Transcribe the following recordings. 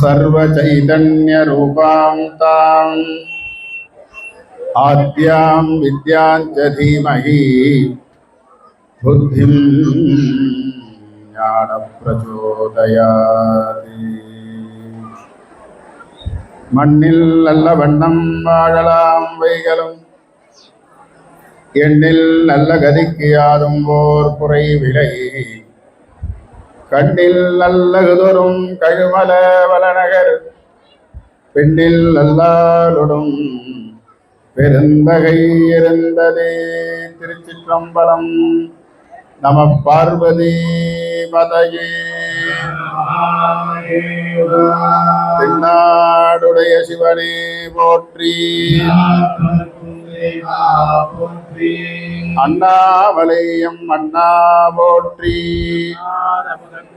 सर्वचैतन्यरूपां ताम् आद्यां विद्यां च धीमहि बुद्धिं ஞானப்பிரச்சோதயாதி மண்ணில் நல்ல வண்ணம் வாழலாம் வைகளும் எண்ணில் நல்ல கதிக்கு யாதும் ஓர் குறை விலை கண்ணில் நல்லகுதொரும் கழுமல வளநகர் பெண்ணில் நல்லாளுடும் பெருந்தகை இருந்ததே திருச்சிற்றம்பலம். நம பார்வதி மதையே. தென்னாடுடைய சிவனே போற்றி போற்றி. அண்ணாமலையம் அண்ணா போற்றி.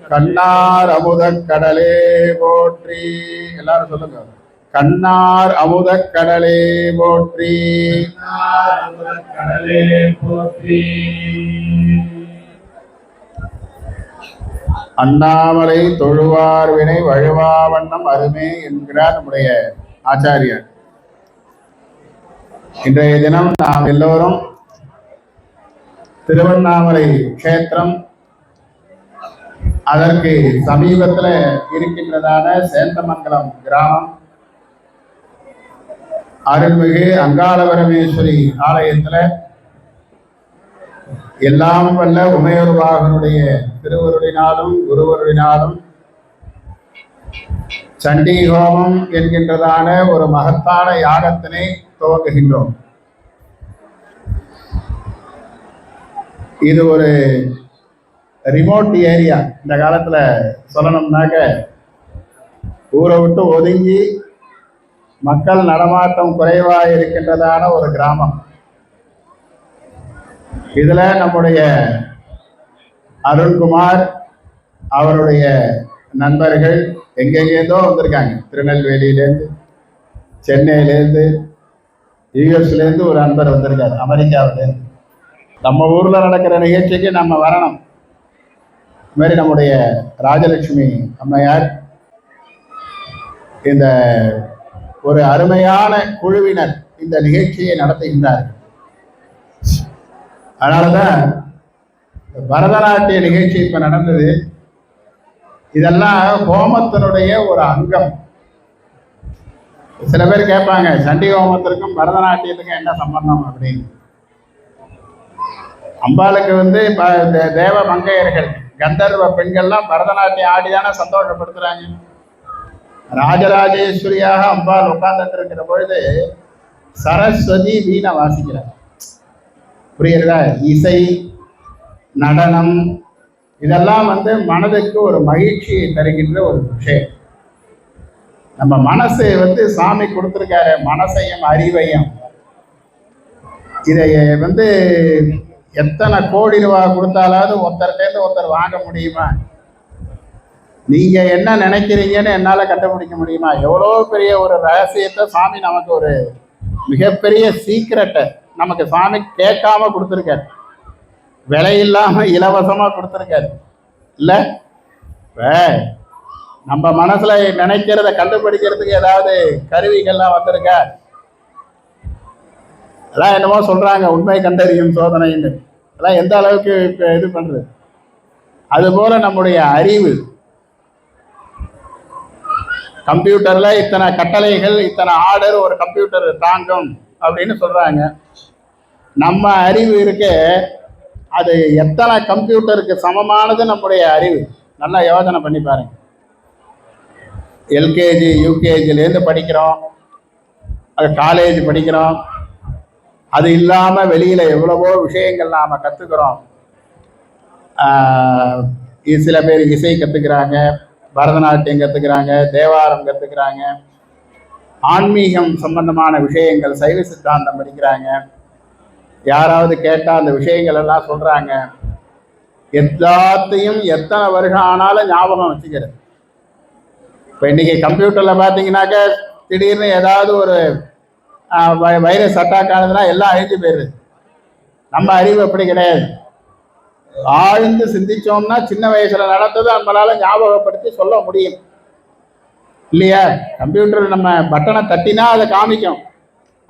கண்ணார் அமுத கடலே போற்றி. எல்லாரும் சொல்லுங்க. கண்ணார் அமுதக் கடலே போற்றி கடலே போற்றி. அண்ணாமலை தொழுவார் வினை வழுவா வண்ணம் அருமே என்கிறார் நம்முடைய ஆச்சாரியர். இன்றைய தினம் நாம் எல்லோரும் திருவண்ணாமலை க்ஷேத்திரம் அதற்கு சமீபத்தில் இருக்கின்றதான சேந்தமங்கலம் கிராமம். அருள்மிகு அங்காளபரமேஸ்வரி ஆலயத்துல எல்லாம் வல்ல உமையொருவாகனுடைய திருவருளினாலும் குருவருளினாலும் சண்டி ஹோமம் என்கின்றதான ஒரு மகத்தான யாகத்தினை துவங்குகின்றோம் இது ஒரு ரிமோட் ஏரியா இந்த காலத்தில் சொல்லணும்னாக்க ஊரை விட்டு ஒதுங்கி மக்கள் நடமாட்டம் குறைவாக இருக்கின்றதான ஒரு கிராமம். இதில் நம்முடைய அருண்குமார் அவருடைய நண்பர்கள் எங்கெங்கேருந்தோ வந்திருக்காங்க. திருநெல்வேலியிலேருந்து சென்னையிலேருந்து யூஎஸ்லேருந்து ஒரு நண்பர் வந்திருக்காரு அமெரிக்காவிலேருந்து. நம்ம ஊரில் நடக்கிற நிகழ்ச்சிக்கு நம்ம வரணும். இது மாதிரி நம்முடைய ராஜலட்சுமி அம்மையார் இந்த ஒரு அருமையான குழுவினர் இந்த நிகழ்ச்சியை நடத்துகின்றார்கள். அதனாலதான் தான் பரதநாட்டிய நிகழ்ச்சி இப்ப நடந்தது. இதெல்லாம் ஹோமத்தினுடைய ஒரு அங்கம். சில பேர் கேட்பாங்க சண்டி ஹோமத்திற்கும் பரதநாட்டியத்துக்கும் என்ன சம்பந்தம் அப்படின்னு. அம்பாளுக்கு வந்து ப- இந்த தேவ மங்கையர்கள் கந்தர்வ பெண்கள்லாம் பரதநாட்டியம் ஆடிதானே சந்தோஷப்படுத்துகிறாங்க ராஜராஜேஸ்வரியாக அம்பாள் உட்கார்ந்துட்டு இருக்கிற பொழுது சரஸ்வதி வீணை வாசிக்கிறார். புரியுறதா? இசை நடனம் இதெல்லாம் வந்து மனதுக்கு ஒரு மகிழ்ச்சியை தருகின்ற ஒரு விஷயம். நம்ம மனசு வந்து சாமி கொடுத்துருக்காரு மனசையும் அறிவையும். இதை வந்து எத்தனை கோடி ரூபாய் கொடுத்தாலாவது ஒருத்தர்கிட்டேருந்து ஒருத்தர் வாங்க முடியுமா? நீங்க என்ன நினைக்கிறீங்கன்னு என்னால் கண்டுபிடிக்க முடியுமா? எவ்வளோ பெரிய ஒரு ரகசியத்தை சாமி நமக்கு ஒரு மிகப்பெரிய சீக்கிரட்டை நமக்கு சாமி கேட்காம கொடுத்துருக்காரு. விலை இல்லாமல் இலவசமா கொடுத்துருக்காரு. இல்லை? நம்ம மனசுல நினைக்கிறத கண்டுபிடிக்கிறதுக்கு ஏதாவது கருவிகள்லாம் வந்திருக்கா? அதான் என்னமோ சொல்றாங்க உண்மை கண்டறியும் சோதனைன்னு. அதான் எந்த அளவுக்கு இப்போ இது பண்றது? அதுபோல நம்முடைய அறிவு. கம்ப்யூட்டர்ல இத்தனை கட்டளைகள் இத்தனை ஆர்டர் ஒரு கம்ப்யூட்டர் தாங்கும் அப்படின்னு சொல்றாங்க. நம்ம அறிவு இருக்கு அது எத்தனை கம்ப்யூட்டருக்கு சமமானது நம்முடைய அறிவு? நல்லா யோசனை பண்ணி பாருங்க. எல்கேஜி யூகேஜிலேருந்து படிக்கிறோம். அது காலேஜ் படிக்கிறோம். அது இல்லாமல் வெளியில் எவ்வளவோ விஷயங்கள் நாம் கற்றுக்குறோம் சில பேர் இசை கற்றுக்குறாங்க பரதநாட்டியம் கற்றுக்குறாங்க தேவாரம் கற்றுக்குறாங்க ஆன்மீகம் சம்பந்தமான விஷயங்கள் சைவ சித்தாந்தம் படிக்கிறாங்க. யாராவது கேட்டால் அந்த விஷயங்கள் எல்லாம் சொல்கிறாங்க எல்லாத்தையும் எத்தனை வருஷம் ஆனாலும் ஞாபகம் வச்சுக்கிறது. இப்போ இன்னைக்கு கம்ப்யூட்டரில் பார்த்தீங்கன்னாக்க திடீர்னு ஏதாவது ஒரு வைரஸ் அட்டாக் ஆனதுனா எல்லாம் அழிஞ்சு போயிடுது. நம்ம அறிவு அப்படி கிடையாது. ஆழ்ந்து சிந்திச்சோம்னா சின்ன வயசுல நடந்ததை நம்மளால ஞாபகப்படுத்தி சொல்ல முடியும். இல்லையா? கம்ப்யூட்டர் நம்ம பட்டனை தட்டினா அதை காமிக்கும்.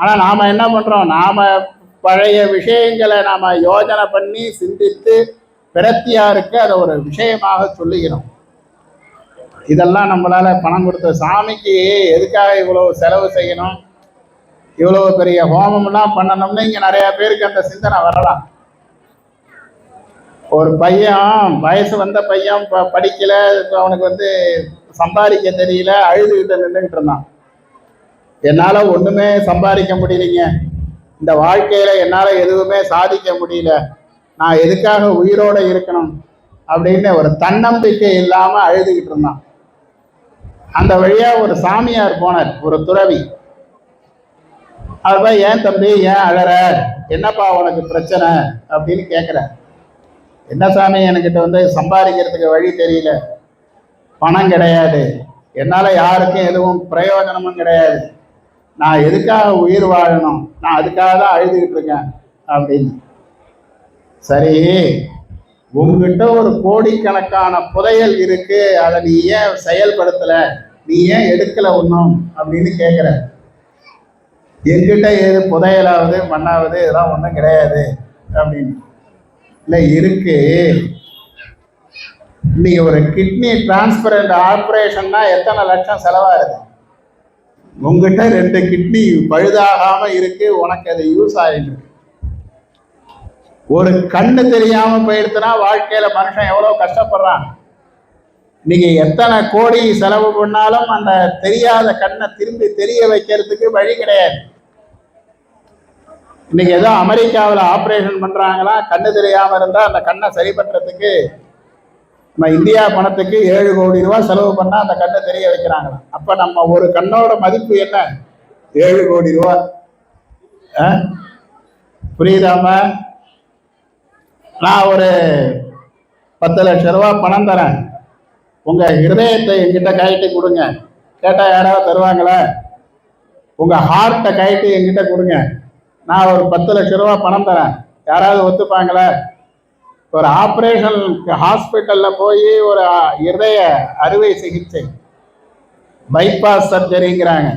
ஆனால் நாம் என்ன பண்ணுறோம் நாம் பழைய விஷயங்களை நாம் யோஜனை பண்ணி சிந்தித்து பிரத்தியாருக்கு அதை ஒரு விஷயமாக சொல்லுகிறோம். இதெல்லாம் நம்மளால பணம் கொடுத்த சாமிக்கு எதுக்காக இவ்வளவு செலவு செய்யணும்? இவ்வளவு பெரிய ஹோமம்லாம் பண்ணணும்னு இங்க நிறைய பேருக்கு அந்த சிந்தனை வரலாம். ஒரு பையன் வயசு வந்த பையன் படிக்கல அவனுக்கு வந்து சம்பாதிக்க தெரியல அழுதுகிட்டு நின்றுகிட்டு இருந்தான். என்னால ஒண்ணுமே சம்பாதிக்க முடியலைங்க. இந்த வாழ்க்கையில என்னால எதுவுமே சாதிக்க முடியல. நான் எதுக்காக உயிரோட இருக்கணும் அப்படின்னு ஒரு தன்னம்பிக்கை இல்லாம அழுதுகிட்டு இருந்தான். அந்த வழியா ஒரு சாமியார் போனார் ஒரு துறவி. அவர் ஏன் தம்பி ஏன் அழற? என்னப்பா உனக்கு பிரச்சனை? அப்படின்னு கேட்குற என்ன சாமி என்கிட்ட வந்து சம்பாதிக்கிறதுக்கு வழி தெரியல. பணம் கிடையாது. என்னால் யாருக்கும் எதுவும் பிரயோஜனமும் கிடையாது. நான் எதுக்காக உயிர் வாழணும்? நான் அதுக்காக தான் அழுதுகிட்டு இருக்கேன் அப்படின்னு. சரி உங்ககிட்ட ஒரு கோடிக்கணக்கான புதையல் இருக்கு. அதை நீ ஏன் செயல்படுத்தலை? நீ ஏன் எடுக்கலை ஒன்றும் அப்படின்னு கேட்குற என்கிட்ட எது புதையலாவது மண்ணாவது இதெல்லாம் ஒன்றும் கிடையாது அப்படின்னு. இல்லை இருக்கு. இன்னைக்கு ஒரு கிட்னி டிரான்ஸ்பரண்ட் ஆப்ரேஷன்னா எத்தனை லட்சம் செலவாகுது? உங்ககிட்ட ரெண்டு கிட்னி பழுதாகாம இருக்கு உனக்கு அது யூஸ் ஆகிட்டு ஒரு கண்ணு தெரியாம போயிடுத்துனா வாழ்க்கையில மனுஷன் எவ்வளவு கஷ்டப்படுறான்? நீங்க எத்தனை கோடி செலவு பண்ணாலும் அந்த தெரியாத கண்ணை திரும்பி தெரிய வைக்கிறதுக்கு வழி கிடையாது. இன்னைக்கு ஏதோ அமெரிக்காவில் ஆப்ரேஷன் பண்ணுறாங்களா கண்ணு தெரியாமல் இருந்தால் அந்த கண்ணை சரி பண்ணுறதுக்கு நம்ம இந்தியா பணத்துக்கு ஏழு கோடி ரூபா செலவு பண்ணால் அந்த கண்ணை தெரிய வைக்கிறாங்களா? அப்போ நம்ம ஒரு கண்ணோட மதிப்பு என்ன? ஏழு கோடி ரூபா ஆ? நான் ஒரு பத்து லட்ச ரூபா பணம் தரேன். உங்க ஹிருதயத்தை என்கிட்ட கழட்டி கொடுங்க. கேட்டா யாராவது தருவாங்களே? உங்க ஹார்ட்டை கழட்டி எங்கிட்ட கொடுங்க. நான் ஒரு பத்து லட்ச ரூபா பணம் தரேன். யாராவது ஒத்துப்பாங்களே? ஒரு ஆப்ரேஷன் ஹாஸ்பிட்டலில் போய் ஒரு இருதய அறுவை சிகிச்சை. பைபாஸ் சர்ஜரிங்கிறாங்க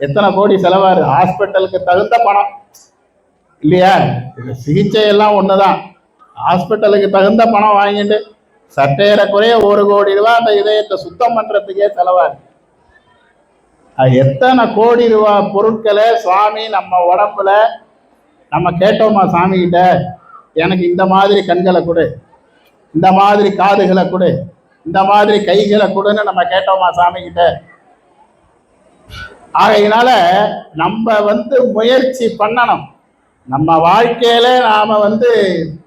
எத்தனை கோடி செலவாரு ஹாஸ்பிட்டலுக்கு தகுந்த பணம். இல்லையா? சிகிச்சை எல்லாம் ஒன்று தான் ஹாஸ்பிட்டலுக்கு தகுந்த பணம் வாங்கிட்டு சற்றேறக்குறைய ஒரு கோடி ரூபா அந்த இதயத்தை சுத்தம் பண்ணுறதுக்கே செலவாரு அது எத்தனை கோடி ரூபா பொருட்களை சுவாமி நம்ம உடம்புல நம்ம கேட்டோமா சாமி கிட்ட எனக்கு இந்த மாதிரி கண்களை கொடு. இந்த மாதிரி காதுகளை கொடு. இந்த மாதிரி கைகளை கொடுன்னு நம்ம கேட்டோமா சாமி கிட்ட ஆகையினால நம்ம வந்து முயற்சி பண்ணணும். நம்ம வாழ்க்கையில நாம வந்து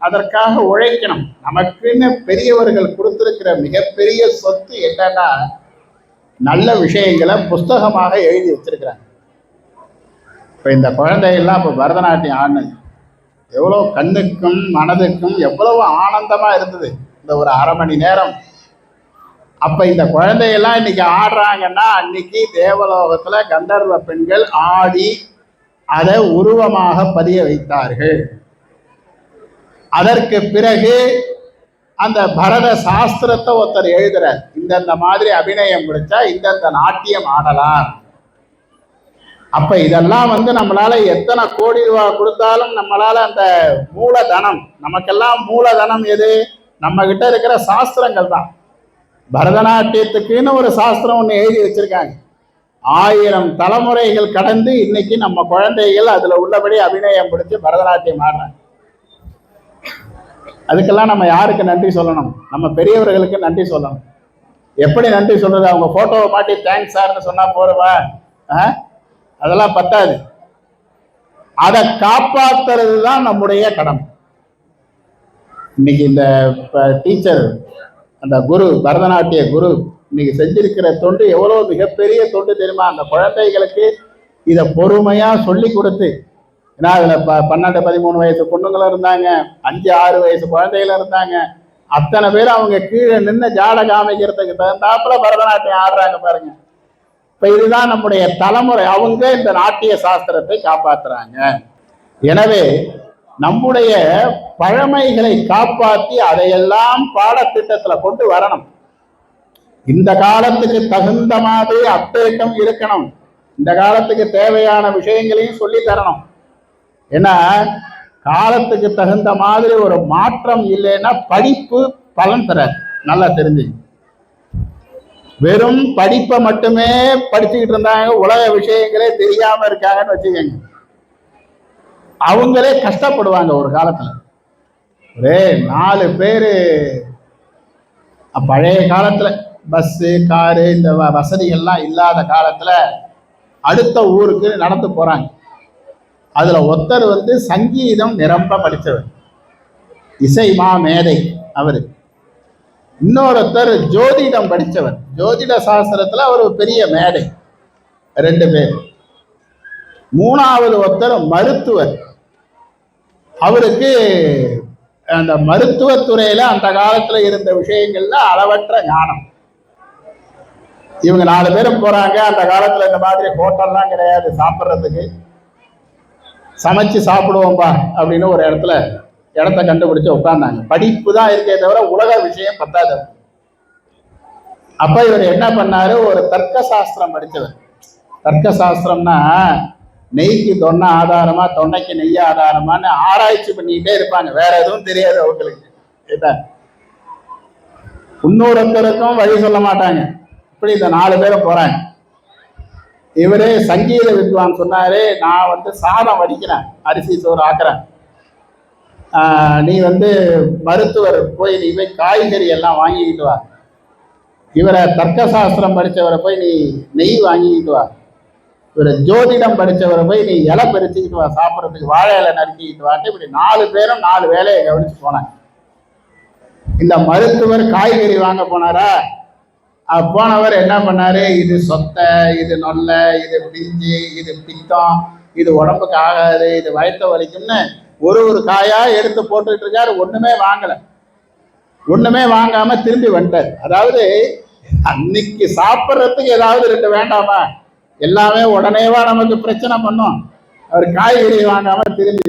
அதற்காக உழைக்கணும். நமக்குன்னு பெரியவர்கள் கொடுத்திருக்கிற மிகப்பெரிய சொத்து என்னன்னா நல்ல விஷயங்களை புஸ்தகமாக எழுதி வச்சிருக்கிறாங்க. இப்போ இந்த குழந்தையெல்லாம் இப்போ பரதநாட்டியம் ஆடினது. எவ்வளோ கண்ணுக்கும் மனதுக்கும் எவ்வளவு ஆனந்தமாக இருந்தது. இந்த ஒரு அரை மணி நேரம். அப்போ இந்த குழந்தையெல்லாம் இன்னைக்கு ஆடுறாங்கன்னா அன்னைக்கு தேவலோகத்தில் கந்தர்வ பெண்கள் ஆடி அதை உருவமாக பதிய வைத்தார்கள். அதற்கு பிறகு அந்த பரத சாஸ்திரத்தை ஒருத்தர் எழுதுறார். இந்தந்த மாதிரி அபிநயம் முடிச்சா இந்தந்த நாட்டியம் ஆடலாம். அப்ப இதெல்லாம் வந்து நம்மளால எத்தனை கோடி ரூபாய் கொடுத்தாலும் நம்மளால அந்த மூலதனம் நமக்கெல்லாம் மூலதனம் எது? நம்ம கிட்ட இருக்கிற சாஸ்திரங்கள் தான். பரதநாட்டியத்துக்குன்னு ஒரு சாஸ்திரம் ஒன்று எழுதி வச்சிருக்காங்க. ஆயிரம் தலைமுறைகள் கடந்து இன்னைக்கு நம்ம குழந்தைகள் அதுல உள்ளபடி அபிநயம் பிடிச்சு பரதநாட்டியம் ஆடுறாங்க. அதுக்கெல்லாம் நம்ம யாருக்கு நன்றி சொல்லணும்? நம்ம பெரியவர்களுக்கு நன்றி சொல்லணும். எப்படி நன்றி சொல்றது? அவங்க போட்டோவை மாட்டி தேங்க்ஸ் சார்னு சொன்னா போறவா அதெல்லாம் பத்தாது. அதை காப்பாத்துறது தான் நம்முடைய கடமை. இன்னைக்கு இந்த டீச்சர் அந்த குரு பரதநாட்டிய குரு இன்னைக்கு செஞ்சிருக்கிற தொண்டு எவ்வளவு மிகப்பெரிய தொண்டு தெரியுமா? அந்த குழந்தைகளுக்கு இதை பொறுமையா சொல்லி கொடுத்து ஏன்னா அதுல ப பன்னெண்டு பதிமூணு வயசு பொண்ணுங்களும் இருந்தாங்க அஞ்சு ஆறு வயசு குழந்தைகளும் இருந்தாங்க. அத்தனை பேர் அவங்க கீழே நின்று ஜாட காமிக்கிறதுக்கு தகுந்தாப்புல பரதநாட்டியம் ஆடுறாங்க பாருங்க. இப்ப இதுதான் நம்முடைய தலைமுறை. அவங்க இந்த நாட்டிய சாஸ்திரத்தை காப்பாத்துறாங்க. எனவே நம்முடைய பழமைகளை காப்பாற்றி அதையெல்லாம் பாடத்திட்டத்துல கொண்டு வரணும். இந்த காலத்துக்கு தகுந்த மாதிரி அப்டேட்டும் இருக்கணும். இந்த காலத்துக்கு தேவையான விஷயங்களையும் சொல்லி தரணும். ஏன்னா காலத்துக்கு தகுந்த மாதிரி ஒரு மாற்றம் இல்லைன்னா படிப்பு பலன் தராது. நல்லா தெரிஞ்சுங்க. வெறும் படிப்பை மட்டுமே படிச்சுக்கிட்டு இருந்தாங்க. உலக விஷயங்களே தெரியாம இருக்காங்கன்னு வச்சுக்கோங்க. அவங்களே கஷ்டப்படுவாங்க ஒரு காலத்துல. ஒரே நாலு பேரு. பழைய காலத்துல பஸ்ஸு காரு இந்த வ- வசதிகள்லாம் இல்லாத காலத்துல அடுத்த ஊருக்கு நடந்து போறாங்க. அதுல ஒருத்தர் வந்து சங்கீதம் நிரம்ப படித்தவர். இசை மா மேதை அவரு. இன்னொருத்தர் ஜோதிடம் படித்தவர் ஜோதிட சாஸ்திரத்தில் அவர் பெரிய மேடை. ரெண்டு பேர். மூணாவது ஒருத்தர் மருத்துவர். அவருக்கு அந்த மருத்துவத்துறையில அந்த காலத்துல இருந்த விஷயங்கள்ல அளவற்ற ஞானம். இவங்க நாலு பேரும் போறாங்க. அந்த காலத்துல இந்த மாதிரி ஹோட்டல்லாம் கிடையாது சாப்பிட்றதுக்கு. சமைச்சு சாப்பிடுவோம்பா அப்படின்னு ஒரு இடத்துல இடத்த கண்டுபிடிச்சு உட்கார்ந்தாங்க. படிப்பு தான் இருக்கே தவிர உலக விஷயம் பத்தாது. அப்ப இவர் என்ன பண்ணாரு? ஒரு தர்க்க சாஸ்திரம் படித்தவர் தர்க்க சாஸ்திரம்னா நெய்க்கு தொன்னை ஆதாரமா தொன்னைக்கு நெய் ஆதாரமான்னு ஆராய்ச்சி பண்ணிக்கிட்டே இருப்பாங்க. வேற எதுவும் தெரியாது அவங்களுக்கு. கேட்டா இன்னொருத்தருக்கும் வழி சொல்ல மாட்டாங்க. இப்படி இந்த நாலு பேரும் போறாங்க. இவரே சங்கீத வித்வான் சொன்னாரு நான் வந்து சாதம் வடிக்கிறேன். அரிசி சோறு ஆக்குறேன். நீ வந்து மருத்துவர் போய் நீ போய் காய்கறி எல்லாம் வாங்கிக்கிட்டு வா. இவரை தர்க்க சாஸ்திரம் படித்தவரை போய் நீ நெய் வாங்கிக்கிட்டு வா. இவரை ஜோதிடம் படித்தவரை போய் நீ இலை பறிச்சுக்கிட்டு வா சாப்பிட்றதுக்கு வாழை இலை நறுக்கிக்கிட்டு வாட்டு இப்படி நாலு பேரும் நாலு வேலையை கவனிச்சு போனாங்க. இந்த மருத்துவர் காய்கறி வாங்க போனாரா? போனவர் என்ன பண்ணாரு? இது சொத்தை இது நொல்லை இது பிஞ்சு இது பித்தம் இது உடம்புக்கு ஆகாது இது வயத்த வலிக்கும்னு ஒரு ஒரு காயா எடுத்து போட்டுட்டு இருக்காரு ஒண்ணுமே வாங்கல. ஒண்ணுமே வாங்காம திரும்பி வந்துட்டார். அதாவது அன்னைக்கு சாப்பிட்றதுக்கு ஏதாவது ரெண்டு வேண்டாமா? எல்லாமே உடனேவா நமக்கு பிரச்சனை பண்ணும். அவர் காய்கறி வாங்காம திரும்பி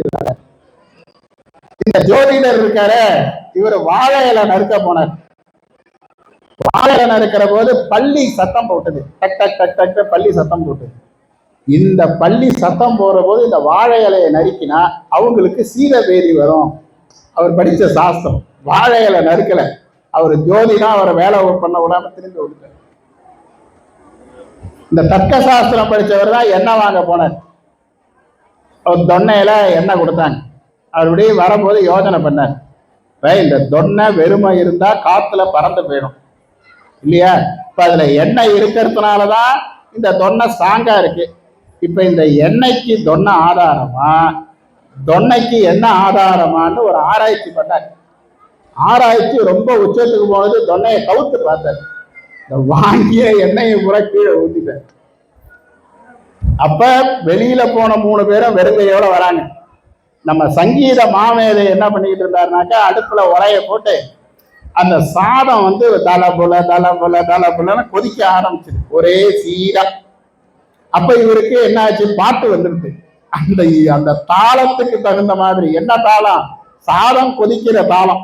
இந்த ஜோதிடர் இருக்காரு இவர் வாழை இலை நறுக்க போனார். வாழை இலை நறுக்கிற போது பள்ளி சத்தம் போட்டது. டக் டக் டக் டக் டக் பள்ளி சத்தம் போட்டது. இந்த பள்ளி சத்தம் போற போது இந்த வாழை இலையை நறுக்கினா அவங்களுக்கு சீரபேதி வரும். அவர் படித்த சாஸ்திரம். வாழை இலை நறுக்கலை. அவர் ஜோதினா அவரை வேலை பண்ண விடாம திரும்பி விட்டார் இந்த தர்க்க சாஸ்திரம் படித்தவர் தான் எண்ணெய் வாங்க போனார். அவர் தொன்னையில எண்ணெய் கொடுத்தாங்க. அவருடைய வரும்போது யோஜனை பண்ணார். இந்த தொன்னை வெறுமை இருந்தா காத்துல பறந்து போயிடும். இல்லையா? இப்ப அதுல எண்ணெய் இருக்கிறதுனால தான் இந்த தொன்னை ஸ்ட்ராங்கா இருக்கு. இப்ப இந்த எண்ணெய்க்கு தொன்ன ஆதாரமா? தொன்னைக்கு என்ன ஆதாரமானு ஒரு ஆராய்ச்சி பண்ணார். ஆராய்ச்சி ரொம்ப உச்சத்துக்கு போனது தொன்னையை கவுத்து பார்த்தார். இந்த வாங்கிய எண்ணெயை பூரா கீழே ஊத்திட்டார். அப்ப வெளியில போன மூணு பேரும் வெறுங்கையோட வராங்க. நம்ம சங்கீத மாமேதை என்ன பண்ணிக்கிட்டு இருந்தாருனாக்கா அடுப்புல உரைய போட்டு அந்த சாதம் வந்து தலை புல தலை புல தலை புலன்னு கொதிக்க ஆரம்பிச்சிது. ஒரே சீரா. அப்ப இவருக்கு என்ன ஆச்சு பாட்டு வந்துருது அந்த அந்த தாளத்துக்கு தகுந்த மாதிரி என்ன தாளம்? சாதம் கொதிக்கிற தாளம்.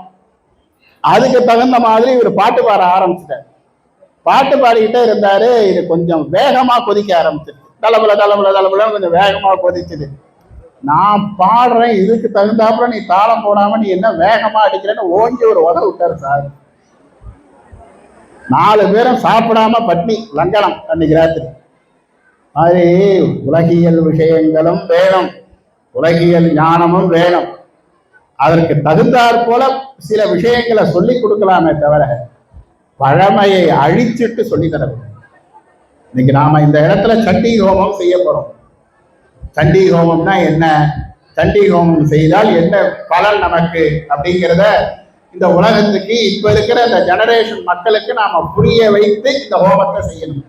அதுக்கு தகுந்த மாதிரி இவர் பாட்டு பாட ஆரம்பிச்சிட்டார். பாட்டு பாடிக்கிட்டே இருந்தாரு இது கொஞ்சம் வேகமா கொதிக்க ஆரம்பிச்சிருச்சு தலபுல தலபுல தளபுல கொஞ்சம் வேகமா கொதிச்சுது நான் பாடுறேன் இதுக்கு தகுந்தாப்புல நீ தாளம் போடாம நீ என்ன வேகமா அடிக்கிறேன்னு ஓங்கி ஒரு உத விட்டாரு சார். நாலு பேரும் சாப்பிடாம பட்னி லங்கனம் அன்னைக்கு ராத்திரி. அது உலகியல் விஷயங்களும் வேணும். உலகியல் ஞானமும் வேணும். அதற்கு தகுந்தாற் போல சில விஷயங்களை சொல்லி கொடுக்கலாமே தவிர பழமையை அழிச்சிட்டு சொல்லி இன்னைக்கு நாம இந்த இடத்துல சண்டி ஹோமம் செய்ய போறோம். சண்டி ஹோமம்னா என்ன? சண்டி ஹோமம் செய்தால் என்ன பலன் நமக்கு அப்படிங்கிறத இந்த உலகத்துக்கு இப்ப இருக்கிற இந்த ஜெனரேஷன் மக்களுக்கு நாம புரிய வைத்து இந்த ஹோமத்தை செய்யணும்.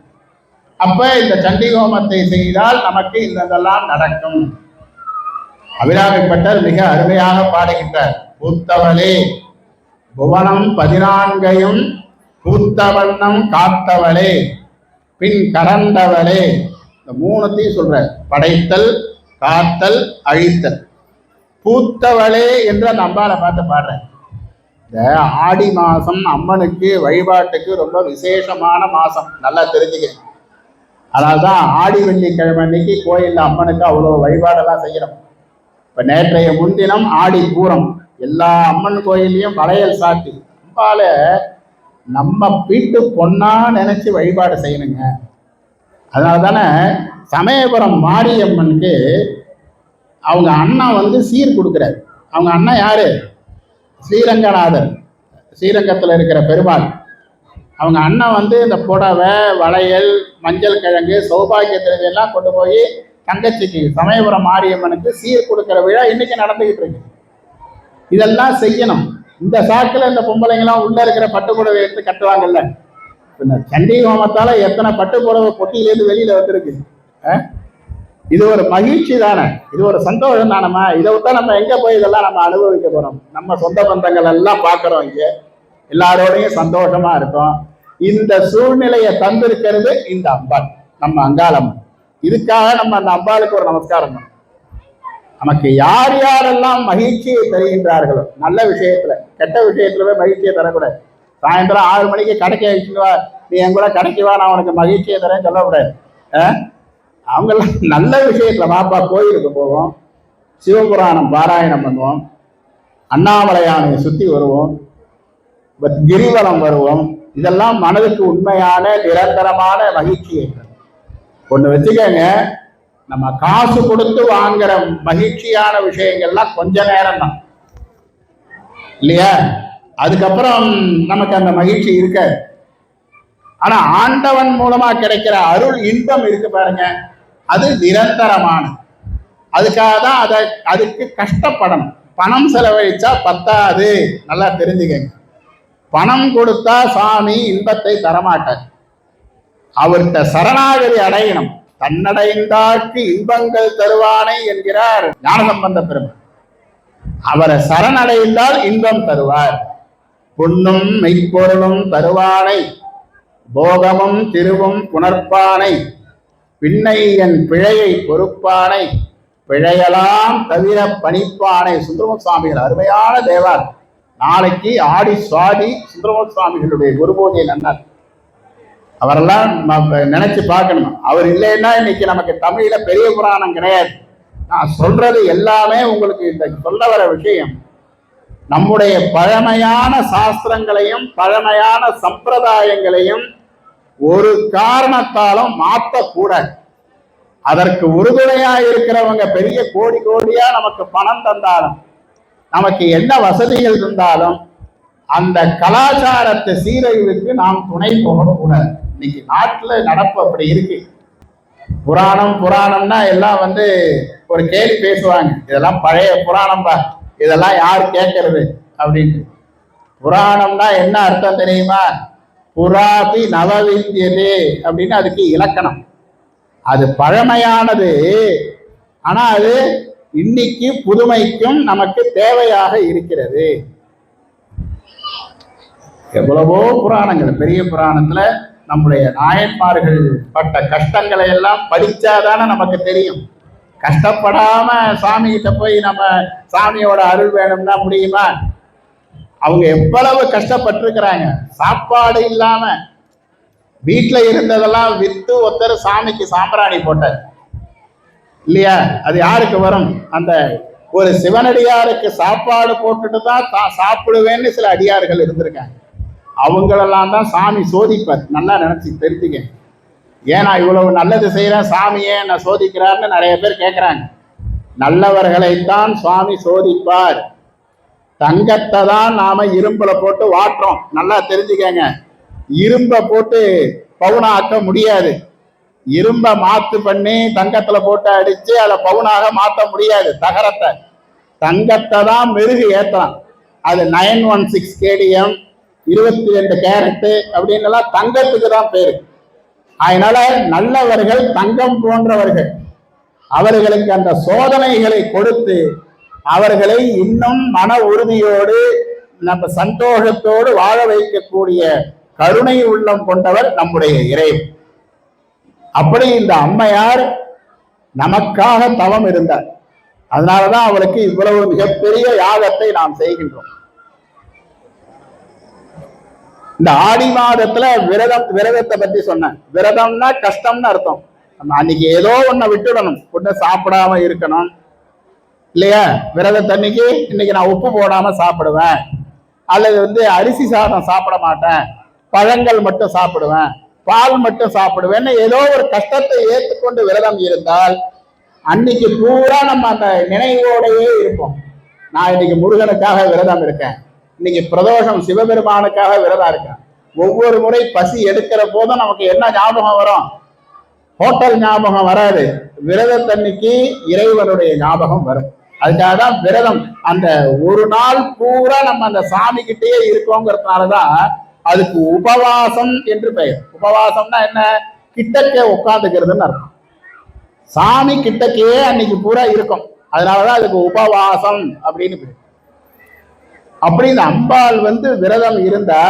அப்ப இந்த சண்டி ஹோமத்தை செய்தால் நமக்கு இந்த இதெல்லாம் நடக்கும். அபிராமிப்பட்டர் மிக அருமையாக பாடுகின்றார். பூத்தவளே புவனம் பதினான்கையும் பூத்தவண்ணம் காத்தவளே பின் கடந்தவளே இந்த மூணுத்தையும் சொல்ற படைத்தல் காத்தல் அழித்தல். பூத்தவளே என்று அந்த அம்பாளை பார்த்து பாடுறேன் இந்த ஆடி மாதம் அம்மனுக்கு வழிபாட்டுக்கு ரொம்ப விசேஷமான மாதம் நல்லா தெரிஞ்சுக்க. அதனால தான் ஆடி வெள்ளிக்கிழமை அன்னைக்கு கோயிலில் அம்மனுக்கு அவ்வளோ வழிபாடெல்லாம் செய்கிறோம் இப்போ நேற்றைய முன்தினம் ஆடி பூரம் எல்லா அம்மன் கோயிலையும் வளையல் சாத்தி. அம்பால நம்ம வீட்டு பொண்ணா நினைச்சு வழிபாடு செய்யணுங்க. அதனால தானே சமயபுரம் மாரியம்மனுக்கு அவங்க அண்ணா வந்து சீர் கொடுக்குறாரு. அவங்க அண்ணன் யாரு? ஸ்ரீரங்கநாதர். ஸ்ரீரங்கத்தில் இருக்கிற பெருமாள். அவங்க அண்ணன் வந்து இந்த புடவை வளையல் மஞ்சள் கிழங்கு சௌபாகிய திரவியெல்லாம் கொண்டு போய் தங்கச்சிக்கு சமயபுரம் மாரியம்மனுக்கு சீர் கொடுக்கிற விழா இன்னைக்கு நடந்துகிட்டு இருக்கு. இதெல்லாம் செய்யணும். இந்த சாக்கில் இந்த பொம்பளைங்களாம் உள்ள இருக்கிற பட்டு புடவை எடுத்து கட்டுவாங்கல்ல. பின்ன சண்டி ஹோமத்தால எத்தனை பட்டு புடவை பொட்டியிலேருந்து வெளியில வந்திருக்கு? இது ஒரு மகிழ்ச்சி தானே? இது ஒரு சந்தோஷம் தானம்மா? இதை விட்டா நம்ம எங்க போய் இதெல்லாம் நம்ம அனுபவிக்க போறோம்? நம்ம சொந்த பந்தங்கள் எல்லாம் பார்க்கிறோம் இங்க. எல்லாரோடையும் சந்தோஷமா இருக்கும். இந்த சூழ்நிலையை தந்திருக்கிறது இந்த அம்பாள். நம்ம அங்காளம்மன் இதுக்காக நம்ம அந்த அம்பாளுக்கு ஒரு நமஸ்காரம் பண்ணணும். நமக்கு யார் யாரெல்லாம் மகிழ்ச்சியை தருகின்றார்களோ நல்ல விஷயத்துல கெட்ட விஷயத்துல போய் மகிழ்ச்சியை தரக்கூடாது. சாயந்தரம் ஆறு மணிக்கு கடைக்கு வச்சுக்குவா நீ என் கூட கடைக்கு வா நான் உனக்கு மகிழ்ச்சியை தரேன்னு சொல்லக்கூடாது. அவங்கெல்லாம் நல்ல விஷயத்துல பாப்பா கோயிலுக்கு போவோம். சிவபுராணம் பாராயணம் பண்ணுவோம். அண்ணாமலையானை சுத்தி வருவோம். கிரிவலம் வருவோம். இதெல்லாம் மனதுக்கு உண்மையான நிரந்தரமான மகிழ்ச்சியை ஒன்று வச்சுக்கோங்க நம்ம காசு கொடுத்து வாங்குற மகிழ்ச்சியான விஷயங்கள்லாம் கொஞ்ச நேரம் தான் இல்லையா? அதுக்கப்புறம் நமக்கு அந்த மகிழ்ச்சி இருக்க ஆனா ஆண்டவன் மூலமா கிடைக்கிற அருள் இன்பம் இருக்கு பாருங்க. அது நிரந்தரமானது. அதுக்காக தான் அதை அதுக்கு கஷ்டப்படணும். பணம் செலவழிச்சா பத்தாது. நல்லா தெரிஞ்சுக்கங்க. பணம் கொடுத்தா சாமி இன்பத்தை தரமாட்டார். அவர்கிட்ட சரணாகதி அடையணும். தன்னடைந்தாக்கு இன்பங்கள் தருவானை என்கிறார் ஞானசம்பந்த பெருமாள் அவரை சரணடைந்தால் இன்பம் தருவார். பொன்னும் மெய்ப்பொருளும் தருவானை. போகமும் திருவும் புணர்ப்பானை. பின்னை என் பிழையை பொறுப்பானை. பிழையலாம் தவிர பணிப்பானை. சுந்தரம சுவாமிகள் அருமையான தேவார். நாளைக்கு ஆடி சுவாடி சுந்தரமோ சுவாமிகளுடைய குருபூஜை நன்னார் அவரெல்லாம் நம்ம நினைச்சு பார்க்கணும். அவர் இல்லைன்னா இன்னைக்கு நமக்கு தமிழில பெரிய புராணம் கிடையாது. நான் சொல்றது எல்லாமே உங்களுக்கு இந்த சொல்ல வர விஷயம். நம்முடைய பழமையான சாஸ்திரங்களையும் பழமையான சம்பிரதாயங்களையும் ஒரு காரணத்தாலும் மாற்றக்கூடாது அதற்கு உறுதுணையா இருக்கிறவங்க பெரிய கோடி கோடியா நமக்கு பணம் தந்தாலும் நமக்கு என்ன வசதிகள் இருந்தாலும் அந்த கலாச்சாரத்தை சீரழிவுக்கு நாம் துணை போகக்கூடாது. இன்னைக்கு நாட்டில் நடப்பு அப்படி இருக்கு. புராணம் புராணம்னா எல்லாம் வந்து ஒரு கேலி பேசுவாங்க. இதெல்லாம் பழைய புராணம்பா. இதெல்லாம் யார் கேட்கறது அப்படின்ட்டு. புராணம்னா என்ன அர்த்தம் தெரியுமா? புராபி நவவிந்தியதே அப்படின்னு அதுக்கு இலக்கணம். அது பழமையானது. ஆனால் அது இன்னைக்கு புதுமைக்கும் நமக்கு தேவையாக இருக்கிறது. எவ்வளவோ புராணங்கள் பெரிய புராணத்துல நம்முடைய நாயன்மார்கள் பட்ட கஷ்டங்களை எல்லாம் படிச்சாதானே நமக்கு தெரியும். கஷ்டப்படாம சாமி கிட்ட போய் நம்ம சாமியோட அருள் வேணும்னா முடியுமா? அவங்க எவ்வளவு கஷ்டப்பட்டிருக்கிறாங்க. சாப்பாடு இல்லாம வீட்டுல இருந்ததெல்லாம் வித்து ஒருத்தர் சாமிக்கு சாம்பிராணி போட்டார். இல்லையா? அது யாருக்கு வரும்? அந்த ஒரு சிவனடியாருக்கு சாப்பாடு போட்டுட்டு தான் தான் சாப்பிடுவேன்னு சில அடியார்கள் இருந்திருக்காங்க. அவங்களெல்லாம் தான் சாமி சோதிப்பார். நல்லா நினச்சி தெரிஞ்சுக்க ஏன் நான் இவ்வளவு நல்லது செய்கிறேன் சாமியே என்ன சோதிக்கிறார்னு நிறைய பேர் கேட்குறாங்க நல்லவர்களைத்தான் சுவாமி சோதிப்பார். தங்கத்தை தான் நாம இரும்புல போட்டு வாட்டுறோம். நல்லா தெரிஞ்சுக்கங்க. இரும்பை போட்டு பவுனாக்க முடியாது. இரும்பை மாத்து பண்ணி தங்கத்துல போட்டு அடிச்சு அதை பவுனாக மாத்த முடியாது. தகரத்தை. தங்கத்தை தான் மெருகு ஏத்தலாம். அது நைன் ஒன் சிக்ஸ் கேடிஎம் இருபத்தி ரெண்டு கேரட்டு அப்படின்னு தங்கத்துக்கு தான் பேரு. அதனால நல்லவர்கள் தங்கம் போன்றவர்கள் அவர்களுக்கு அந்த சோதனைகளை கொடுத்து அவர்களை இன்னும் மன உறுதியோடு நம்ம சந்தோஷத்தோடு வாழ வைக்கக்கூடிய கருணை உள்ளம் கொண்டவர் நம்முடைய இறைவன். அப்படி இந்த அம்மையார் நமக்காக தவம் இருந்தார். அதனாலதான் அவளுக்கு இவ்வளவு மிகப்பெரிய யாகத்தை நாம் செய்கின்றோம். இந்த ஆடி மாதத்துல விரதம் விரதத்தை பத்தி சொன்னேன். விரதம்னா கஷ்டம்னு அர்த்தம். அன்னைக்கு ஏதோ ஒன்ன விட்டுடணும். ஒண்ணு சாப்பிடாம இருக்கணும். இல்லையா? விரதத்தன்னைக்கு இன்னைக்கு நான் உப்பு போடாம சாப்பிடுவேன். அல்லது வந்து அரிசி சாதம் சாப்பிட மாட்டேன். பழங்கள் மட்டும் சாப்பிடுவேன். பால் மட்டும் சாப்பிடுவேன்னு ஏதோ ஒரு கஷ்டத்தை ஏற்றுக்கொண்டு விரதம் இருந்தால் அன்னைக்கு பூரா நம்ம அந்த நினைவோடையே இருப்போம். நான் இன்னைக்கு முருகனுக்காக விரதம் இருக்கேன். இன்னைக்கு பிரதோஷம் சிவபெருமானுக்காக விரதம் இருக்கேன். ஒவ்வொரு முறை பசி எடுக்கிற போதும் நமக்கு என்ன ஞாபகம் வரும்? ஹோட்டல் ஞாபகம் வராது. விரதத்தன்னைக்கு இறைவனுடைய ஞாபகம் வரும். அதுக்காக தான் விரதம். அந்த ஒரு நாள் பூரா நம்ம அந்த சாமி கிட்டேயே இருக்கோங்கிறதுனாலதான் அதுக்கு உபவாசம் என்று பெயர். உபவாசம்னா என்ன? கிட்டக்கே உட்காந்துக்கிறதுன்னு அர்த்தம். சாமி கிட்டக்கே அன்னைக்கு பூரா இருக்கும். அதனாலதான் அதுக்கு உபவாசம் அப்படின்னு பேர். அப்படி இந்த அம்பாள் வந்து விரதம் இருந்தா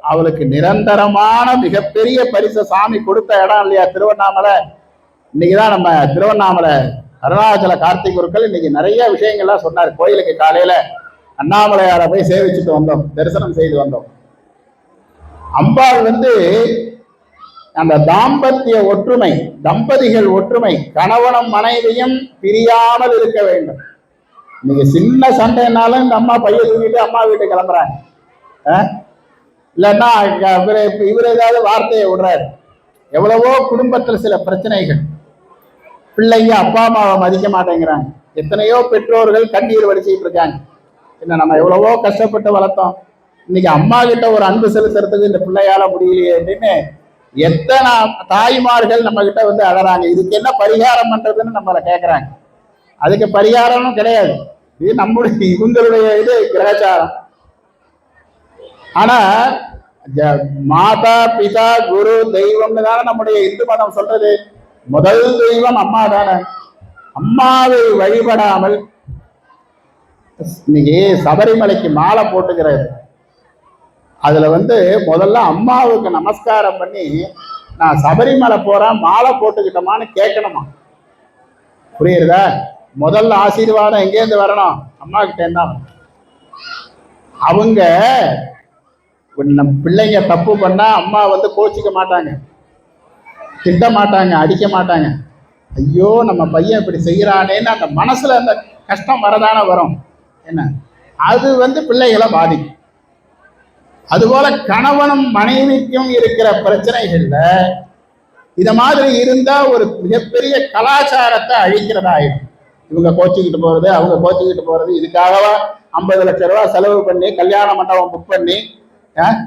அவளுக்கு நிரந்தரமான மிகப்பெரிய பரிசு சாமி கொடுத்த இடம் இல்லையா? திருவண்ணாமலை. இன்னைக்குதான் நம்ம திருவண்ணாமலை அருணாச்சல கார்த்திக் குருக்கள் இன்னைக்கு நிறைய விஷயங்கள்லாம் சொன்னார். கோயிலுக்கு காலையில அண்ணாமலையாரை போய் சேவிச்சுட்டு வந்தோம் தரிசனம் செய்து வந்தோம். அம்பாள் வந்து அந்த தாம்பத்திய ஒற்றுமை தம்பதிகள் ஒற்றுமை கணவனும் மனைவியும் பிரியாமல் இருக்க வேண்டும். இன்னைக்கு சின்ன சண்டைனாலும் இந்த அம்மா பைய தூக்கிட்டு அம்மா வீட்டுக்கு கிளம்புறாங்க. இல்லைன்னா இவர் இவர் ஏதாவது வார்த்தையை விடுறாரு. எவ்வளவோ குடும்பத்தில் சில பிரச்சனைகள். பிள்ளைங்க அப்பா அம்மாவை மதிக்க மாட்டேங்கிறாங்க. எத்தனையோ பெற்றோர்கள் கண்ணீர் வடிச்சிட்டு இருக்காங்க. என்ன நம்ம எவ்வளவோ கஷ்டப்பட்டு வளர்த்தோம். இன்னைக்கு அம்மா கிட்ட ஒரு அன்பு செலுத்துறதுக்கு இந்த பிள்ளையால முடியலையே அப்படின்னு எத்தனை தாய்மார்கள் நம்ம கிட்ட வந்து அழறாங்க. இதுக்கு என்ன பரிகாரம் பண்றதுன்னு நம்மளை கேட்கறாங்க அதுக்கு பரிகாரமும் கிடையாது. இது நம்முடைய இவங்களுடைய இது கிரகச்சாரம். ஆனா ஜ- மாதா பிதா குரு தெய்வம்னு தானே நம்முடைய இந்து மதம் சொல்றது. முதல் தெய்வம் அம்மா தானே. அம்மாவை வழிபடாமல் இன்னைக்கு சபரிமலைக்கு மாலை போட்டுக்கிறது. அதில் வந்து முதல்ல அம்மாவுக்கு நமஸ்காரம் பண்ணி நான் சபரிமலை போகிறேன் மாலை போட்டுக்கிட்டோமான்னு கேட்கணுமா? புரியுறதா? முதல்ல ஆசீர்வாதம் எங்கேருந்து வரணும்? அம்மா கிட்ட அவங்க நம்ம பிள்ளைங்க தப்பு பண்ணால் அம்மா வந்து கோச்சிக்க மாட்டாங்க. திட்ட மாட்டாங்க அடிக்க மாட்டாங்க. ஐயோ நம்ம பையன் இப்படி செய்கிறானேன்னு அந்த மனசில் அந்த கஷ்டம் வரதானே வரும். என்ன? அது வந்து பிள்ளைகளை பாதிக்கும். அதுபோல கணவனும் மனைவிக்கும் இருக்கிற பிரச்சனைகள்ல இத மாதிரி இருந்தா ஒரு மிகப்பெரிய கலாச்சாரத்தை அழிக்கிறதாயிடும். இவங்க கோச்சிக்கிட்டு போறது அவங்க கோச்சிக்கிட்டு போறது இதுக்காகவா ஐம்பது லட்ச ரூபாய் செலவு பண்ணி கல்யாண மண்டபம் புக் பண்ணி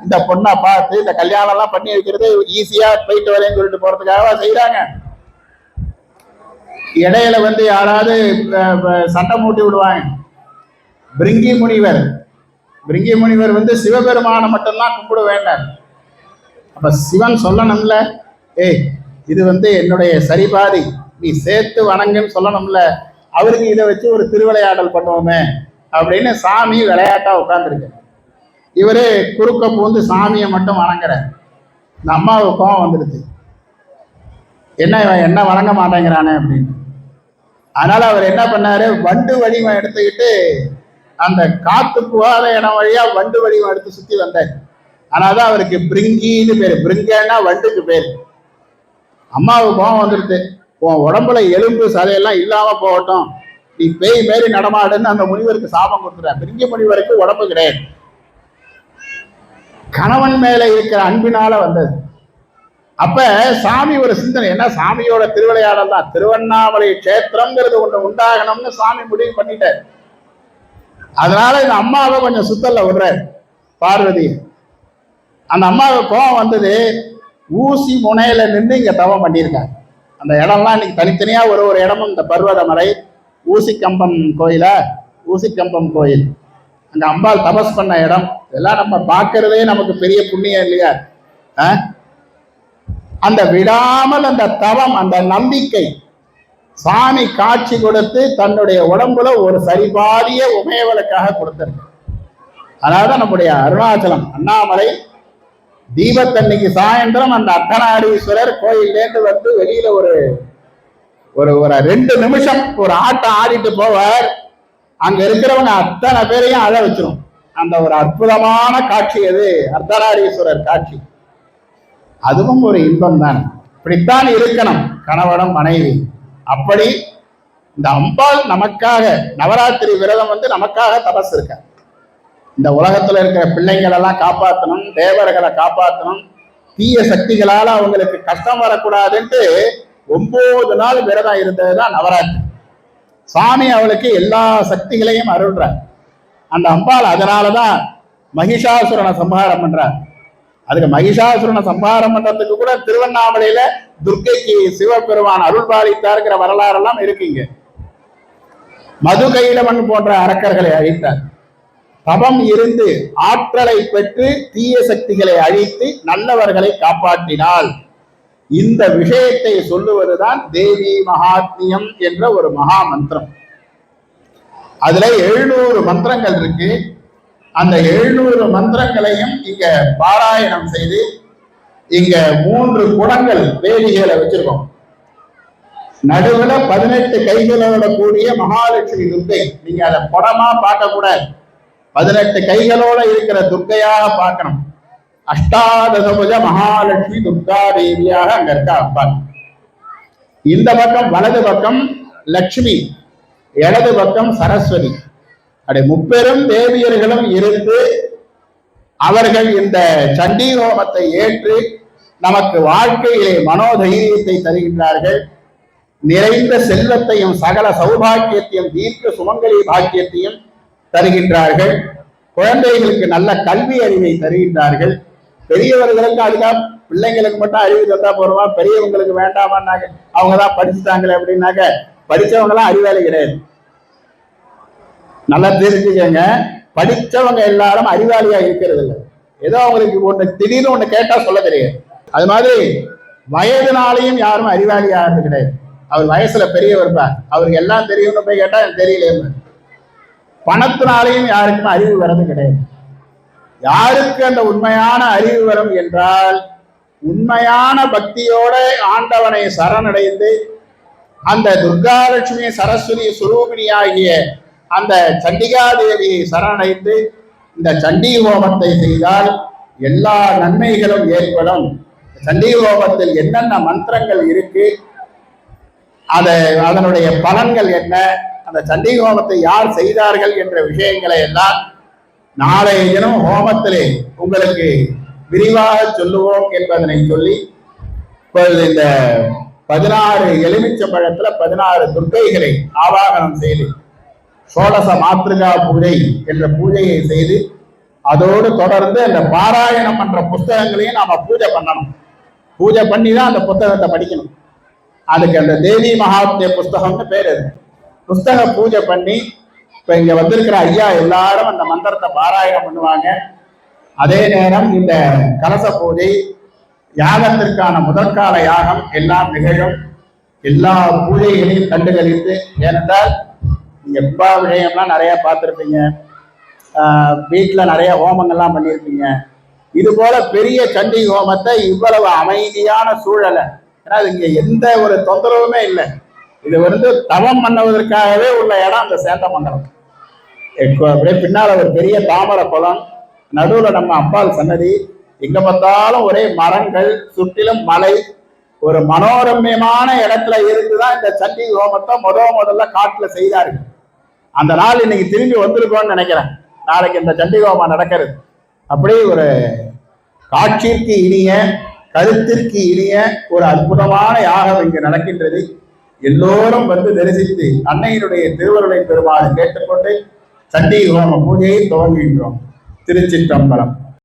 இந்த பொண்ணை பார்த்து இந்த கல்யாணம் எல்லாம் பண்ணி வைக்கிறது ஈஸியா போயிட்டு வரேன்னு சொல்லிட்டு போறதுக்காகவா செய்யறாங்க இடையில வந்து யாராவது சண்டை மூட்டி விடுவாங்க. பிரிங்கி முனிவர். பிரிங்கி முனிவர் வந்து சிவபெருமானை மட்டும்தான் கும்பிட வேண்டாம். அப்ப சிவன் சொல்லணும்ல ஏய் இது வந்து என்னுடைய சரிபாதி நீ சேர்த்து வணங்குன்னு சொல்லணும்ல அவருக்கு இதை வச்சு ஒரு திருவிளையாடல் பண்ணுவோமே அப்படின்னு சாமி விளையாட்டா உட்காந்துருக்கு இவரு குறுக்க பூந்து சாமியை மட்டும் வணங்குறார். இந்த அம்மாவுக்கு கோவம் வந்துடுது என்ன இவன் என்ன வணங்க மாட்டேங்கிறானே அப்படின்னு. அதனால அவர் என்ன பண்ணாரு? வண்டு வடிவம் எடுத்துக்கிட்டு அந்த காத்து புகாத இடம் வழியா வண்டு வடிவம் எடுத்து சுத்தி வந்தார் ஆனாதான் அவருக்கு பிரிங்கின்னு பேரு. பிரிங்கன்னா வண்டுக்கு பேரு. அம்மாவுக்கு கோபம் வந்துடுது உன் உடம்புல எலும்பு சதையெல்லாம் இல்லாம போகட்டும். நீ பேய் மாரி நடமாடுன்னு அந்த முனிவருக்கு சாபம் கொடுத்துற பிரிங்கி முனிவருக்கு உடம்பு கிடையாது. கணவன் மேல இருக்கிற அன்பினால வந்தது. அப்ப சாமி ஒரு சிந்தனை. என்ன? சாமியோட திருவிளையாடல் தான். திருவண்ணாமலை கஷேத்திரங்கிறது ஒண்ணு உண்டாகணும்னு சாமி முடிவு பண்ணிட்டார். அதனால இந்த அம்மாவை கொஞ்சம் சுத்தல்ல விடுற பார்வதி. அந்த அம்மாவுக்கு கோபம் வந்தது ஊசி முனையில நின்று இங்க தவம் பண்ணியிருக்காங்க. அந்த இடம்லாம் இன்னைக்கு தனித்தனியா ஒரு ஒரு இடமும் இந்த பர்வதமலை ஊசிக்கம்பம் கோயிலா? ஊசிக்கம்பம் கோயில். அங்க அம்பாள் தபஸ் பண்ண இடம். இதெல்லாம் நம்ம பார்க்கறதே நமக்கு பெரிய புண்ணியம் இல்லையா? ஆ? அந்த விடாமல் அந்த தவம் அந்த நம்பிக்கை சாமி காட்சி கொடுத்து தன்னுடைய உடம்புல ஒரு சரிபாதிய உமையவளுக்காக கொடுத்திருக்கு. அதாவது நம்முடைய அருணாச்சலம் அண்ணாமலை தீபத்தன்னைக்கு சாயந்தரம் அந்த அர்த்தநாரீஸ்வரர் கோயிலேருந்து வந்து வெளியில ஒரு ஒரு ஒரு ரெண்டு நிமிஷம் ஒரு ஆட்டம் ஆடிட்டு போவார். அங்க இருக்கிறவங்க அத்தனை பேரையும் அழ வச்சிரும். அந்த ஒரு அற்புதமான காட்சி அது அர்த்தநாரீஸ்வரர் காட்சி. அதுவும் ஒரு இன்பம் தான் இப்படித்தான் இருக்கணும் கணவனும் மனைவி. அப்படி இந்த அம்பாள் நமக்காக நவராத்திரி விரதம் வந்து நமக்காக தபஸ் இருக்க? இந்த உலகத்துல இருக்கிற பிள்ளைங்களை எல்லாம் காப்பாற்றணும் தேவர்களை காப்பாற்றணும் தீய சக்திகளால அவங்களுக்கு கஷ்டம் வரக்கூடாதுன்ட்டு ஒன்பது நாள் விரதம் இருந்ததுதான் நவராத்திரி. சாமி அவளுக்கு எல்லா சக்திகளையும் அருள்றார். அந்த அம்பாள் அதனாலதான் மகிஷாசுரனை சம்ஹாரம் பண்றார். அதுக்கு மகிஷாசுரனை சம்பாரம் பண்றதுக்கு கூட திருவண்ணாமலையில துர்க்கைக்கு சிவபெருமான் அருள் பாலித்தாருங்கிற வரலாறெல்லாம் இருக்குங்க. மது கையிலவன் போன்ற அரக்கர்களை அழித்தார். தபம் இருந்து ஆற்றலை பெற்று தீய சக்திகளை அழித்து நல்லவர்களை காப்பாற்றினாள். இந்த விஷயத்தை சொல்லுவதுதான் தேவி மகாத்மியம் என்ற ஒரு மகா மந்திரம். அதுல எழுநூறு மந்திரங்கள் இருக்கு. அந்த எழுநூறு மந்திரங்களையும் இங்க பாராயணம் செய்து இங்க மூன்று குடங்கள் வேலிகளை வச்சிருக்கோம். நடுவுல பதினெட்டு கைகளோட கூடிய மகாலட்சுமி துர்க்கை. நீங்க அதை படமா பார்க்க கூடாது. பதினெட்டு கைகளோட இருக்கிற துர்க்கையாக பார்க்கணும். அஷ்டாதசபுஜ மகாலட்சுமி துர்கா தேவியாக அங்க இருக்க? அப்பா இந்த பக்கம் வலது பக்கம் லட்சுமி இடது பக்கம் சரஸ்வதி. அப்படி முப்பெரும் தேவியர்களும் இருந்து அவர்கள் இந்த சண்டி ஹோமத்தை ஏற்று நமக்கு வாழ்க்கையிலே மனோதைரியத்தை தருகின்றார்கள். நிறைந்த செல்வத்தையும் சகல சௌபாக்கியத்தையும் தீர்க்க சுமங்கலி பாக்கியத்தையும் தருகின்றார்கள். குழந்தைகளுக்கு நல்ல கல்வி அறிவை தருகின்றார்கள். பெரியவர்களுக்கு அதுதான் பிள்ளைங்களுக்கு மட்டும் அறிவு தந்தா போறோமா? பெரியவங்களுக்கு வேண்டாமான்னாங்க அவங்க தான் படிச்சுட்டாங்களே அப்படின்னாக்க படிச்சவங்களாம் அறிவாளி கிடையாது. நல்லா தெரிஞ்சுக்கங்க. படித்தவங்க எல்லாரும் அறிவாளியா இருக்கிறது இல்லை ஏதோ அவங்களுக்கு ஒன்று திடீர்னு ஒன்று கேட்டா சொல்ல தெரியாது. அது மாதிரி வயதுனாலையும் யாரும் அறிவாளி ஆகிறது கிடையாது. அவர் வயசுல பெரியவர் தான் அவருக்கு எல்லாம் தெரியும்னு போய் கேட்டா எனக்கு தெரியலையே பணத்தினாலையும் யாருக்கும் அறிவு வர்றது கிடையாது. யாருக்கு அந்த உண்மையான அறிவு வரும் என்றால் உண்மையான பக்தியோட ஆண்டவனை சரணடைந்து அந்த துர்காலட்சுமி சரஸ்வதி சுரூபிணி ஆகிய அந்த சண்டிகாதேவியை சரணடைந்து இந்த சண்டி ஹோமத்தை செய்தால் எல்லா நன்மைகளும் ஏற்படும். சண்டி ஹோமத்தில் என்னென்ன மந்திரங்கள் இருக்கு? அதை அதனுடைய பலன்கள் என்ன? அந்த சண்டி ஹோமத்தை யார் செய்தார்கள் என்ற விஷயங்களை எல்லாம் நாளைய தினம் ஹோமத்திலே உங்களுக்கு விரிவாக சொல்லுவோம் என்பதனை சொல்லி இப்பொழுது இந்த பதினாறு எலுமிச்சம்பழத்துல பதினாறு துர்க்கைகளை ஆவாகனம் செய்து சோழச மாத்திருகா பூஜை என்ற பூஜையை செய்து அதோடு தொடர்ந்து அந்த பாராயணம் பண்ற புஸ்தகங்களையும் நாம பூஜை பண்ணணும். பூஜை பண்ணி தான் அந்த புத்தகத்தை படிக்கணும். அதுக்கு அந்த தேவி மகாத்மிய புஸ்தகம்னு பேர் அது. புஸ்தக பூஜை பண்ணி இப்ப இங்க வந்திருக்கிற ஐயா எல்லாரும் அந்த மந்திரத்தை பாராயணம் பண்ணுவாங்க. அதே நேரம் இந்த கலச பூஜை யாகத்திற்கான முதற்கால யாகம் எல்லாம் நிகழும். எல்லா பூஜைகளையும் கண்டுகளித்து ஏனென்றால் எப்பா விஷயம்லாம் நிறையா பார்த்துருப்பீங்க. வீட்டில் நிறைய ஹோமங்கள்லாம் பண்ணியிருப்பீங்க இது போல பெரிய சண்டி ஹோமத்தை இவ்வளவு அமைதியான சூழலை. ஏன்னா இங்க எந்த ஒரு தொந்தரவுமே இல்லை. இது வந்து தவம் பண்ணுவதற்காகவே உள்ள இடம் அந்த சேந்த மண்டலம் அப்படியே பின்னால் ஒரு பெரிய தாமரை குளம். நடுவில் நம்ம அப்பால் சன்னதி. எங்க பார்த்தாலும் ஒரே மரங்கள் சுற்றிலும் மலை. ஒரு மனோரம்யமான இடத்துல இருந்துதான் இந்த சண்டி ஹோமத்தை முத முதல்ல காட்டுல செய்தார்கள். அந்த நாள் இன்னைக்கு திரும்பி வந்திருக்கோம்னு நினைக்கிறேன். நாளைக்கு இந்த சண்டிகோமா நடக்கிறது. அப்படி ஒரு காட்சிற்கு இனிய கருத்திற்கு இனிய ஒரு அற்புதமான யாகம் இங்கு நடக்கின்றது. எல்லோரும் வந்து தரிசித்து அன்னையினுடைய திருவருளை பெருமாள் கேட்டுக்கொண்டு சண்டி ஹோம பூஜையை துவங்குகின்றோம். திருச்சிற்றம்பலம்.